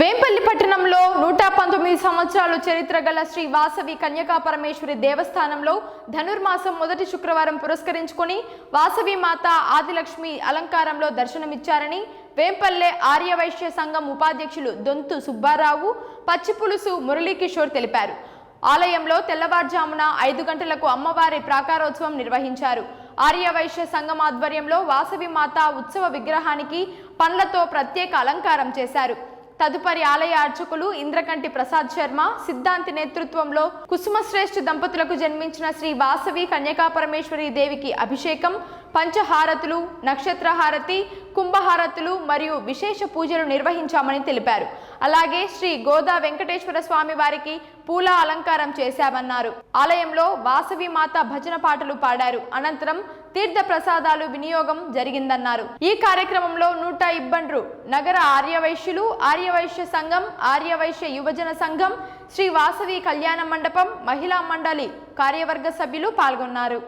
వేంపల్లి పట్టణంలో నూట పంతొమ్మిది సంవత్సరాలు చరిత్ర గల శ్రీ వాసవి కన్యకా పరమేశ్వరి దేవస్థానంలో ధనుర్మాసం మొదటి శుక్రవారం పురస్కరించుకుని వాసవి మాత ఆదిలక్ష్మి అలంకారంలో దర్శనమిచ్చారని వేంపల్లె ఆర్యవైశ్య సంఘం ఉపాధ్యక్షులు దొంతు సుబ్బారావు పచ్చిపులుసు మురళీకిషోర్ తెలిపారు. ఆలయంలో తెల్లవారుజామున ఐదు గంటలకు అమ్మవారి ప్రాకారోత్సవం నిర్వహించారు. ఆర్యవైశ్య సంఘం ఆధ్వర్యంలో వాసవి మాత ఉత్సవ విగ్రహానికి పండ్లతో ప్రత్యేక అలంకారం చేశారు. తదుపరి ఆలయ అర్చకులు ఇంద్రకంటి ప్రసాద్ శర్మ సిద్ధాంతి నేతృత్వంలో కుసుమశ్రేష్ఠ దంపతులకు జన్మించిన శ్రీ వాసవి కన్యకాపరమేశ్వరి దేవికి అభిషేకం పంచహారతులు నక్షత్రహారతి కుంభహారతులు మరియు విశేష పూజలు నిర్వహించామని తెలిపారు. అలాగే శ్రీ గోదా వెంకటేశ్వర స్వామి వారికి పూల అలంకారం చేశామన్నారు. ఆలయంలో వాసవి మాత భజన పాటలు పాడారు. అనంతరం తీర్థ ప్రసాదాలు వినియోగం జరిగిందన్నారు. ఈ కార్యక్రమంలో నూట ఇబ్బండ్రు నగర ఆర్యవైశ్యులు ఆర్యవైశ్య సంఘం ఆర్యవైశ్య యువజన సంఘం శ్రీ వాసవి కళ్యాణ మండపం మహిళా మండలి కార్యవర్గ సభ్యులు పాల్గొన్నారు.